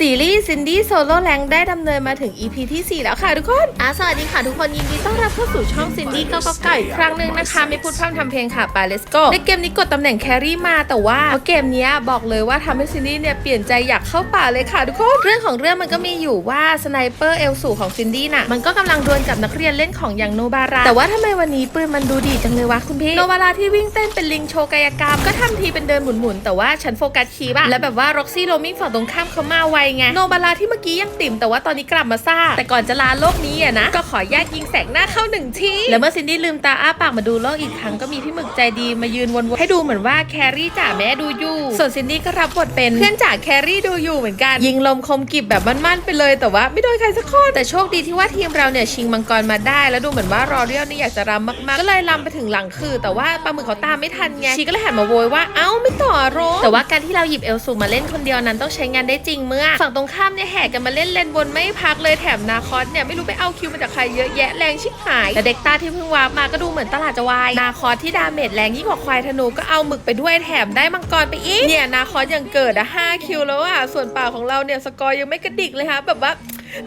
ซีรีส์ซินดี้โซโล่แรงได้ดำเนินมาถึง EP ที่ 4 แล้วค่ะทุกคนอะสวัสดีค่ะทุกคนยินดีต้อนรับเข้าสู่ช่องซินดี้ก็ก็ไก่อีกครั้งหนึ่งนะคะ ไม่พูดพร่ำทำเพลงค่ะไป let's go ในเกมนี้กดตำแหน่งแครี่มาแต่ว่าเพราะเกมเนี้ยบอกเลยว่าทำให้ซินดี้เนี่ยเปลี่ยนใจอยากเข้าป่าเลยค่ะทุกคนเรื่องของเรื่องมันก็มีอยู่ว่าสไนเปอร์เอลสูของซินดี้น่ะมันก็กำลังดวลกับนักเรียนเล่นของอย่างโนบาราแต่ว่าทำไมวันนี้ปืนมันดูดีจังเลยวะคุณพี่โนบาราที่วิ่งเต้นเป็นลิงโชว์กายกรรมก็ทำทีเป็นเดินหมุนๆแต่ว่าฉันโฟกัสคีบอะแล้วแบบว่าร็อกซี่โรมิงฝั่งตรงข้ามเขามาไวไง โนบาราที่เมื่อกี้ยังติ่มแต่ว่าตอนนี้กลับมาซ่า แต่ก่อนจะลาโลกนี้อะนะ ก็ขอแยกยิงแสงหน้าเข้าหนึ่งที แล้วเมื่อซินดี้ลืมตาอ้าปากมาดูโลกอีกครั้งก็มีพี่หมึกใจดีมายืนวนๆให้ดูเหมือนว่าแครี่จ่าแม่ดูอยู่ส่วนซินดี้ก็รับบทเป็นเพื่อนจ่าแครี่ดูอยู่เหมือนกัน ยิงลมคมกิบแบบมั่นๆไปเลย แต่ว่าไม่โดนใครสักคนแต่โชคดีที่ว่าทีมเราเนี่ยชิงมังกรมาได้ แล้วดูเหมือนว่ารอเรียลนี่อยากจะรำมากๆ ก็เลยรำไปถึงหลังคือ แต่ว่าปลาหมึกเขาตามไม่ทันไงชีก็เลยหันมาโวยว่าเอ้าไม่ต่อรถแต่ว่าการที่เราหยิบเอลสูมาเล่นคนเดียวนั้นต้องใช้งานได้จริงเมื่อฝั่งตรงข้ามเนี่ยแห่กันมาเล่นเลนบนไม่พักเลยแถมนาคอสเนี่ยไม่รู้ไปเอาคิวมาจากใครเยอะแยะแรงชิบหายแต่เด็กตาที่เพิ่งวาร์ปมาก็ดูเหมือนตลาดจะวายนาคอสที่ดาเมจแรงยิ่งกว่าควายธนูก็เอาหมึกไปด้วยแถมได้มังกรไปอีกเนี่ยนาคอสยังเกิดอะห้าคิวแล้วอะส่วนเปล่าของเราเนี่ยสกอร์ยังไม่กระดิกเลยคะแบบว่า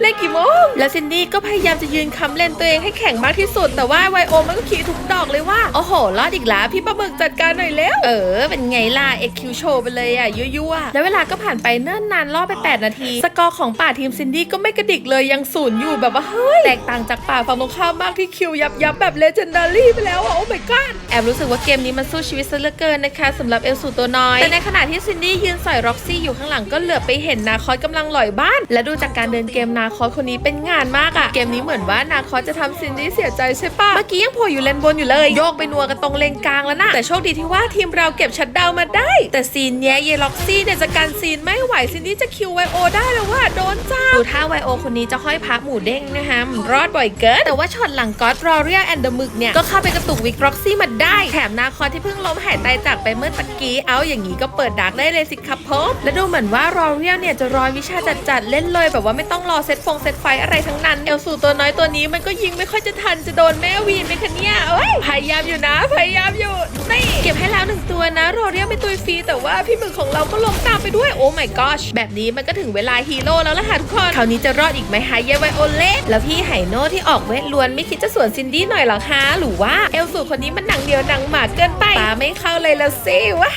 เล่นกี่โมง แล้วซินดี้ก็พยายามจะยืนคำเล่นตัวเองให้แข็งมากที่สุด แต่ว่าไวโอมันก็ขี่ทุกดอกเลยว่า โอ้โห รอดอีกแล้ว พี่ปลาหมึกจัดการหน่อยแล้ว เออ เป็นไงล่ะ เอ็กคิวโชว์ไปเลยอะยั่วๆ แล้วเวลาก็ผ่านไปเนิ่นนานรอบไป 8 นาที สกอร์ของป่าทีมซินดี้ก็ไม่กระดิกเลยยังศูนย์อยู่แบบว่าเฮ้ย แตกต่างจากป่าฝั่งตรงข้ามมากที่คิวยับยับแบบเลเจนดารี่ไปแล้วอะโอ้ my god แอบรู้สึกว่าเกมนี้มันสู้ชีวิตซะเหลือเกินนะคะสำหรับเอลสูตัวน้อย แต่ในขณะที่ซินดี้ยืนสอยร็อกซี่อยู่ข้างหลังก็เหลือบไปเห็นนาคอสกำลังหลอยบ้าน และดูจากการเดินเกมนาคอสคนนี้เป็นงานมากอะเกมนี้เหมือนว่านาคอสจะทำซินดี้เสียใจใช่ปะเมื่อกี้ยังโผล่อยู่เลนบนอยู่เลย โยกไปนัวกันตรงเลนกลางแล้วนะแต่โชคดีที่ว่าทีมเราเก็บชัดดาวน์มาได้ แต่ซีนเนี้ยเยล็อกซี่เนี่ยจะการซีนไม่ไหวซินดี้จะคิวไวโอได้แล้วว่าโดนจ้าดูท่าไวโอคนนี้จะห้อยพักหมูเด้งนะคะมันรอดบ่อยเกินแต่ว่าช็อตหลังก็อตรอเรียแอนเดอร์มึกเนี่ยก็เข้าไปกระตุกวิกร็อกซี่มาได้แถมนาคอสที่เพิ่งล้มหายตายจากไปเมื่อตะกี้เอาอย่างนี้ก็เปิดดักได้เลยสิครับผมและดูเหมือนว่ารอเรียเนี่ยจะรอยวิชาจัดๆเล่นเลยแบบว่าไม่ต้องรอเซตฟงเซตไฟอะไรทั้งนั้นเอลสูตัวน้อยตัวนี้มันก็ยิงไม่ค่อยจะทันจะโดนแม่วีนไหมคะเนี่ยเอ้ยพยายามอยู่นะ พยายามอยู่นี่เก็บให้แล้วหนึ่งตัวนะรอเรียกไม่ตุยฟรีแต่ว่าพี่หมึกของเราก็ล้มตามไปด้วยโอ้ my gosh แบบนี้มันก็ถึงเวลาฮีโร่แล้วล่ะค่ะทุกคนคราวนี้จะรอดอีกไหมฮะเยไวโอเล่แล้วพี่ไห่โน่ที่ออกเวทล้วนไม่คิดจะสวนซินดี้หน่อยหรอคะหรือว่าเอลสูคนนี้มันหนังเดียวหนังหมาเกินไปปาไม่เข้าเลยแล้วสิวะ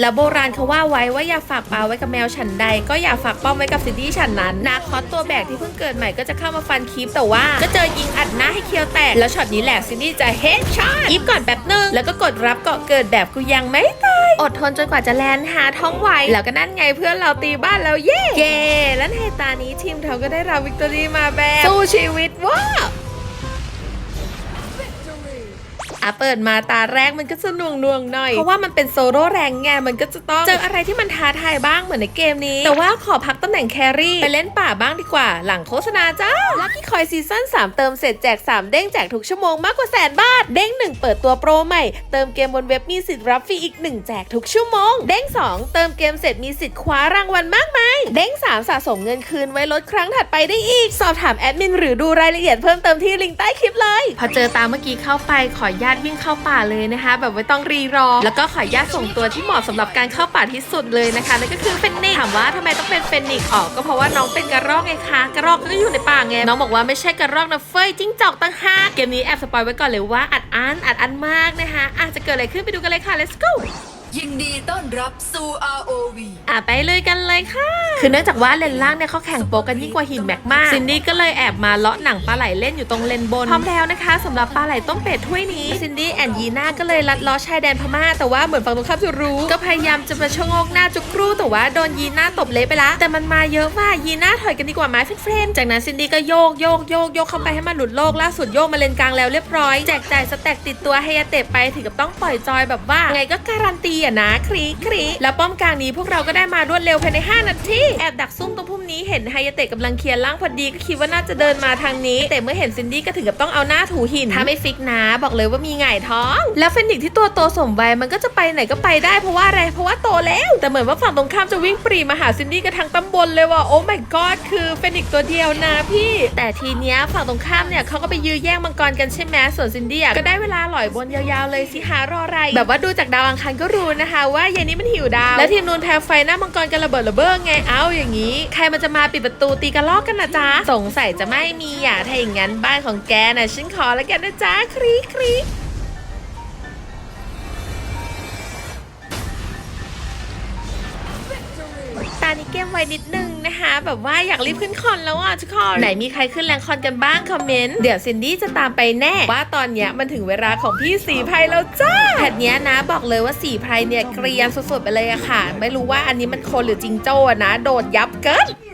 แล้วโบราณเขาว่าไว้ว่าอย่าฝากปลาไว้กับแมวฉันใด ก็อย่าฝากป้อมไว้กับซินดี้ฉันนั้นนาคอสตัวแบกที่เพิ่งเกิดใหม่ก็จะเข้ามาฟันคีปแต่ว่า ก็เจอยิงอัดหน้าให้เคียวแตก แล้วช็อตนี้แหละซินดี้จะเฮดช็อตอีฟก่อนแป๊บนึง แล้วก็กดรับเกาะเกิดแบบกูยังไม่ตายอดทนจนกว่าจะแลนหาท้องไวแล้วก็นั่นไงเพื่อนเราตีบ้านแล้วเย่เย่และในตานี้ทีมเขาก็ได้รับวิกตอรี่มาแบบสู้ชีวิตว้า อะเปิดมาตาแรกมันก็จะหน่วงหน่วงๆหน่อย เพราะว่ามันเป็นโซโล่แรงไงมันก็จะต้องเจออะไรที่มันท้าทายบ้างเหมือนในเกมนี้ แต่ว่าขอพักตำแหน่งแครี่ ไปเล่นป่าบ้างดีกว่า หลังโฆษณาจ้าลัคกี้คอยซีซั่น3 เติมเสร็จแจก 3 เด้งแจกทุกชั่วโมงมากกว่าแสนบาท เด้ง 1 เปิดตัวโปรใหม่ เติมเกมบนเว็บมีสิทธิ์รับฟรีอีก 1 แจกทุกชั่วโมง เด้ง 2 เติมเกมเสร็จมีสิทธิ์คว้ารางวัลมากมาย เด้ง 3 สะสมเงินคืนไว้ลดครั้งถัดไปได้อีก สอบถามแอดมินหรือดูรายละเอียดเพิ่มเติมที่ลิงก์ใต้คลิปเลย พอเจอตามเมื่อกี้เข้าไปขออนุญาตวิ่งเข้าป่าเลยนะคะ แบบไม่ต้องรีรอ แล้วก็ขออนุญาตส่งตัวที่เหมาะสำหรับการเข้าป่าที่สุดเลยนะคะนั่นก็คือเฟนนิกถามว่าทำไมต้องเป็นเฟนนิกออกก็เพราะว่าน้องเป็นกระรอกไงคะกระรอกก็อยู่ในป่าไงน้องบอกว่าไม่ใช่กระรอกนะเฟ้ยจิ้งจอกตั้งห้าเกมนี้แอบสปอยไว้ก่อนเลยว่าอัดอันอัดอันมากนะคะอาจจะเกิดอะไรขึ้นไปดูกันเลยค่ะ let's go ยินดีต้อนรับสู่ ROV อะไปเลยกันเลยค่ะ คือเนื่องจากว่าเลนล่างเนี่ยเขาแข่งโปรกันยิ่งกว่าหินแมกมาซินดี้ก็เลยแอบมาเลาะหนังปลาไหลเล่นอยู่ตรงเลนบน พร้อมแล้วนะคะสำหรับปลาไหลต้มเป็ดถ้วยนี้ ซินดี้แอนยีน่าก็เลยลัดเลาะชายแดนพม่า แต่ว่าเหมือนฝั่งตรงข้ามจะรู้ ก็พยายามจะมาชะโงกหน้าจุกรูแต่ว่าโดนยีน่าตบเละไปละ แต่มันมาเยอะว่ายีน่าถอยกันดีกว่าไหมเฟรนๆจากนั้นซินดี้ก็โยกโยกโยกโยกเข้าไปให้มันหลุดโลกล่าสุดโยกมาเลนกลางแล้วเรียบร้อยแจกจ่ายสแต็กติดตัวให้ยาเตะไปถึงกับต้องปล่อยจอยแบบว่าไงก็การันตีอะนะครีครีแล้วป้อมกลางนี้พวกเราก็ได้มารวดเร็วภายใน 5 นาทีแอบดักซุ่มตรงพุ่มนี้เห็นไฮยาเตะกำลังเคลียร์ล่างพอดีก็คิดว่าน่าจะเดินมาทางนี้ แต่เมื่อเห็นซินดี้ก็ถึงกับต้องเอาหน้าถูหินถ้าไม่ฟิกนะ บอกเลยว่ามีไงท้อง แล้วเฟนิกที่ตัวโตสมวัยมันก็จะไปไหนก็ไปได้เพราะว่าอะไรเพราะว่าโตแล้วแต่เหมือนว่าฝั่งตรงข้ามจะวิ่งปรีมาหาซินดี้กันทั้งตำบลเลยว่ะโอ้ my god คือเฟนิกตัวเดียวนะพี่ แต่ทีเนี้ยฝั่งตรงข้ามเนี่ยเขาก็ไปยื้อแย่งมังกรกันใช่ไหมส่วนซินดี้ก็ได้เวลาหลอยบนยาวๆเลยสิหารออะไรแบบว่าดูจากดาวอังคารก็รู้นะคะว่าเย็นนี้มันหิวดาว แล้วทีมนูนแพ้ไฟหน้ามังกรกันระเบิดระเบ้อไงเอ้าอย่างนี้ ใครมันจะมาปิดประตูตีกระลอกกันนะจ๊ะสงสัยจะไม่มีอะถ้าอย่างงั้นบ้านของแกน่ะฉันขอแล้วกันนะจ๊ะครีครีานี้เกมไวนิดนึงนะคะ แบบว่าอยากรีบขึ้นคอนแล้วอะทุกคนไหนมีใครขึ้นแรงคอนกันบ้างคอมเมนต์เดี๋ยวซินดี้จะตามไปแน่ว่าตอนเนี้ยมันถึงเวลาของพี่สีไพรแล้วจ้าแพทเนี้ยนะบอกเลยว่าสีไพรเนี่ยเกรียนสุดๆไปเลยอะค่ะ ไม่รู้ว่าอันนี้มันคนหรือจิงโจ้นะ โดดยับเกิน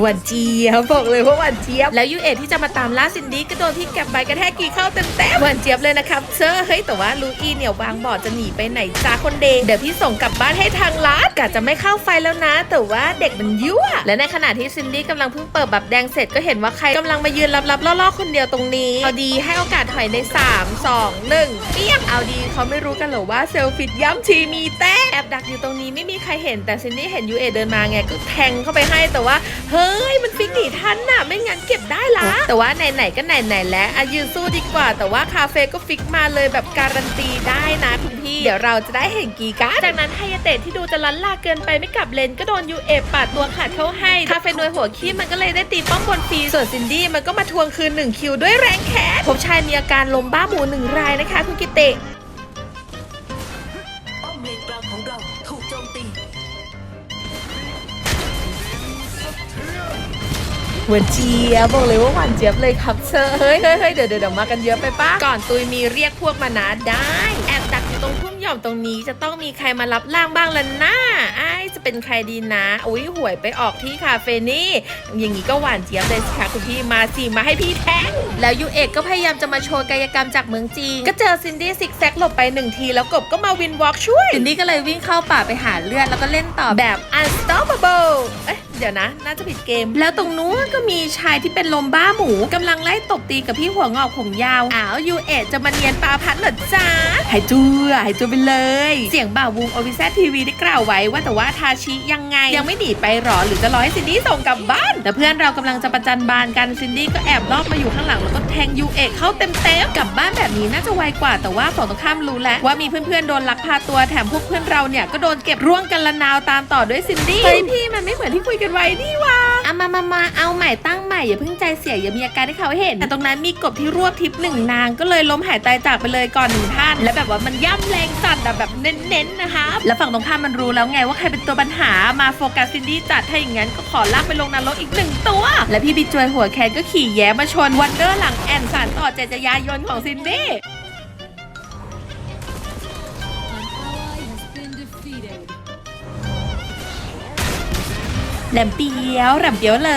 หวานเจี๊ยบบอกเลยว่าหวานเจี๊ยบ แล้วยูเอที่จะมาตามล่าซินดี้ก็โดนที่แก็บใบกระแทกกี่เข้าเต็มๆหวานเจี๊ยบเลยนะครับเชอเฮ้ยแต่ว่าลูอีเนี่ยวางบอดจะหนีไปไหนจ้าคนเดงเดี๋ยวพี่ส่งกลับบ้านให้ทางลัดกะจะไม่เข้าไฟแล้วนะ แต่ว่าเด็กมันยั่วและในขณะที่ซินดี้กำลังเพิ่งเปิดแบบแดงเสร็จก็เห็นว่าใครกำลังมายืนลับๆล่อๆคนเดียวตรงนี้เอาดีให้โอกาสถอยใน 3 2 1เปี้ยงเอาดีเขาไม่รู้กันเหรอว่าเซลฟิตย้ำทีมีแต้แอบดักอยู่ตรงนี้ไม่มีใครเห็นแต่ซินดี้เห็นยูเอเดินมาไงก็แทงเข้าไปให้แต่ว่า เฮ้ย มันฟิกหนีทันน่ะ ไม่งั้นเก็บได้ละ แต่ว่าไหนๆก็ไหนๆแล้วอายืนสู้ดีกว่า แต่ว่าคาเฟ่ก็ฟิกมาเลยแบบการันตีได้นะคุณพี่ เดี๋ยวเราจะได้เห็นกีการ์ดจากนั้นไฮยาเตะที่ดูจะลันลาเกินไปไม่กลับเลนก็โดนยูเอปาดตัวขาดเข้าให้ คาเฟ่นวยหัวขี้มันก็เลยได้ตีป้อมบนฟรีส่วนซินดี้มันก็มาทวงคืนหนึ่งคิวด้วยแรงแขนพบชายมีอาการลมบ้าหมูหนึ่งรายนะคะคุณกิเตะ หวานเจี๊ยบบอกเลยว่าหวานเจี๊ยบเลยครับเชอเฮ้ยเฮ้ยเฮ้ยเดี๋ยวเดี๋ยวเดี๋ยวมากันเยอะไปปะก่อนตุยมีเรียกพวกมานะได้ แอบดักอยู่ตรงพุ่ม ย่อมตรงนี้จะต้องมีใครมารับล่างบ้างล่ะนะไอ้ายจะเป็นใครดีนะอุ้ยหวยไปออกที่คาเฟ่นี่ อย่างนี้ก็หวานเจี๊ยบเลยสิคะคุณพี่มาสิมาให้พี่แทงแล้วยูเอกก็พยายามจะมาโชว์กายกรรมจากเมืองจีนก็เจอซินดี้ซิกแซกหลบไปหนึ่งทีแล้วกบก็มาวินวอล์กช่วยซินดี้ก็เลยวิ่งเข้าป่าไปหาเลือดแล้วก็เล่นต่อแบบ unstoppable เอ๊ะเดี๋ยวนะ น่าจะผิดเกม แล้วตรงนู้นก็มีชายที่เป็นลมบ้าหมูกำลังไล่ตบตีกับพี่หัวงอกผมยาวอ้าวยูเอจะมาเนียนปลาพัดเหรอจ๊ะหายจัวหายจัวไปเลย เสียงบ่าววงโอวิเซทีวีได้กล่าวไว้ว่าแต่ว่าทาชิยังไง ยังไม่หนีไปหรอหรือจะรอให้ซินดี้ส่งกลับบ้าน แต่เพื่อนเรากำลังจะประจันบานกันซินดี้ก็แอบลอบมาอยู่ข้างหลังแล้วก็แทงยูเอกเข้าเต็มเต็มๆกลับบ้านแบบนี้น่าจะไวกว่าแต่ว่าฝั่งตรงข้ามรู้แล้วว่ามีเพื่อนๆโดนลักพาตัวแถมพวกเพื่อนเราเนี่ยก็โดนเก็บร่วงกันละนาวตามต่อด้วยซินดี้เฮ้ยพี่มันไม่เหมือนที่คุยกันไว้นี่หว่าเอามามามาเอาใหม่ตั้งใหม่อย่าเพิ่งใจเสียอย่ามีอาการให้เขาเห็นแต่ตรงนั้นมีกบที่รวบทิพย์หนึ่งนางก็เลยล้มหายตายจากไปเลยก่อนหนึ่งท่านและแบบว่ามันย่ำแรงจัดอะแบบเน้นๆนะคะ แล้วฝั่งตรงข้ามมันรู้แล้วไงว่าใครเป็นตัวปัญหามาโฟกัสซินดี้จัดถ้าอย่างนั้นก็ขอลากไปลงนรกอีกหนึ่งตัว และพี่บิจวยหัวแคนก็ขี่แย้มาชนวันเดอร์หลังแอนสารต่อเจตยายนของซินดี้ แหลมเปียวแหลมเปียวเล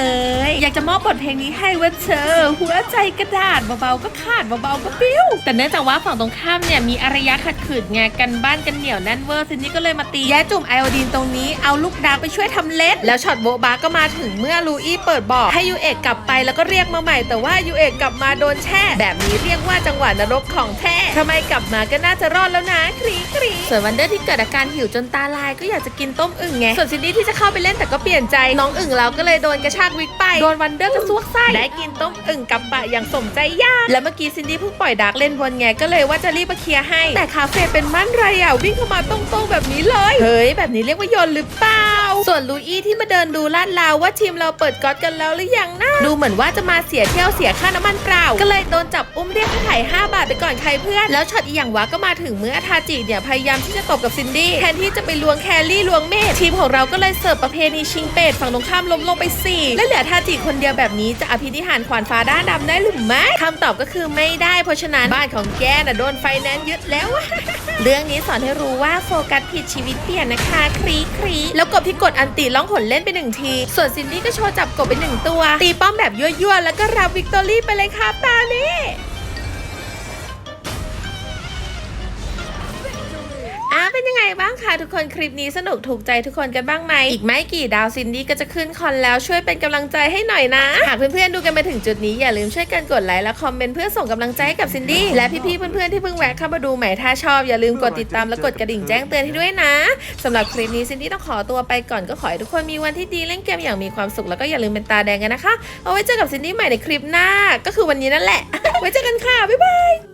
ย อยากจะมอบบทเพลงนี้ให้ว่าเธอหัวใจกระดาษเบาๆก็ขาดเบาๆก็ปิ้ว แต่เนื่องจากว่าฝั่งตรงข้ามเนี่ยมีอารยะขัดขืนไงกันบ้านกันเหนียวแน่นเวอร์ซินนี่ก็เลยมาตีแย่จุ่มไอโอดีนตรงนี้เอาลูกดาร์กไปช่วยทำเล็ด แล้วช็อตโบะบาก็มาถึงเมื่อลูอี้เปิดบอกให้ยูเอกกลับไปแล้วก็เรียกมาใหม่ แต่ว่ายูเอกกลับมาโดนแช่ แบบนี้เรียกว่าจังหวะนรกของแท้ทำไมกลับมาก็น่าจะรอดแล้วนะครีครีส่วนวันเดอร์ที่เกิดอาการหิวจนตาลายก็อยากจะกินต้มอึ่งไงส่วนซินดี้ที่จะเข้าไปเล่นแต่ก็เปลี่ยนใจน้องอึ่งเราก็เลยโดนกระชากวิกไป โดนวันเดอร์กระซวกไส้ได้กินต้มอึ่งกับปะอย่างสมใจยาก แล้วเมื่อกี้ซินดี้เพิ่งปล่อยดาร์กเล่นบนไงก็เลยว่าจะรีบมาเคลียร์ให้ แต่คาเฟ่เป็นมั่นไรอะวิ่งเข้ามาตรงๆแบบนี้เลย เฮ้ยแบบนี้เรียกว่าโยนหรือเปล่า ส่วนลูอี้ที่มาเดินดูลาดลาวว่าทีมเราเปิดก๊อตกันแล้วหรือยังนะดูเหมือนว่าจะมาเสียเที่ยวเสียค่าน้ำมันเปล่า ก็เลยโดนจับอุ้มเรียกค่าไถ่5บาทไปก่อนใครเพื่อน แล้วช็อตอีหยังวะก็มาถึงเมื่อทาจิเนี่ยพยายามที่จะตบกับซินดี้แทนที่จะไปลวงแคลรี่ลวงเมธทีมของเราก็เลยเสิร์ฟประเพณีชิงเป็ดฝั่งตรงข้ามล้มลงไปสี่และเหลือทาจิคนเดียวแบบนี้จะอภินิหารขวานฟ้าด้านดำได้หรือไม่คำตอบก็คือไม่ได้เพราะฉะนั้นบ้านของแกน่ะโดนไฟแนนซ์ยึดแล้วเรื่องนี้สอนให้รู้ว่าโฟกัสผิดชีวิตเปลี่ยนนะคะครีครีแล้วกบที่กดอันตีล่องหนเล่นไปหนึ่งที ส่วนซินดี้ก็โชว์จับกบไปหนึ่งตัว ตีป้อมแบบยั่วๆแล้วก็รับวิกตอรี่ไปเลยครับตานี้ คะทุกคนคลิปนี้สนุกถูกใจทุกคนกันบ้างไหมอีกไม่กี่ดาวซินดี้ก็จะขึ้นคอนแล้วช่วยเป็นกำลังใจให้หน่อยนะ หากเพื่อนๆดูกันมาถึงจุดนี้อย่าลืมช่วยกันกดไลค์และคอมเมนต์เพื่อส่งกำลังใจให้กับซินดี้และพี่ๆเพื่อนๆที่เพิ่งแวะเข้ามาดูใหม่ถ้าชอบอย่าลืมกดติดตามและกดกระดิ่งแจ้งเตือนให้ด้วยนะสำหรับคลิปนี้ซินดี้ต้องขอตัวไปก่อนก็ขอให้ทุกคนมีวันที่ดีเล่นเกมอย่างมีความสุขแล้วก็อย่าลืมเป็นตาแดงกันนะคะ เอาไว้เจอกับซินดี้ใหม่ในคลิปหน้าก็คือวันนี้นั่นแหละ ไว้เจอกันค่ะบ๊ายบาย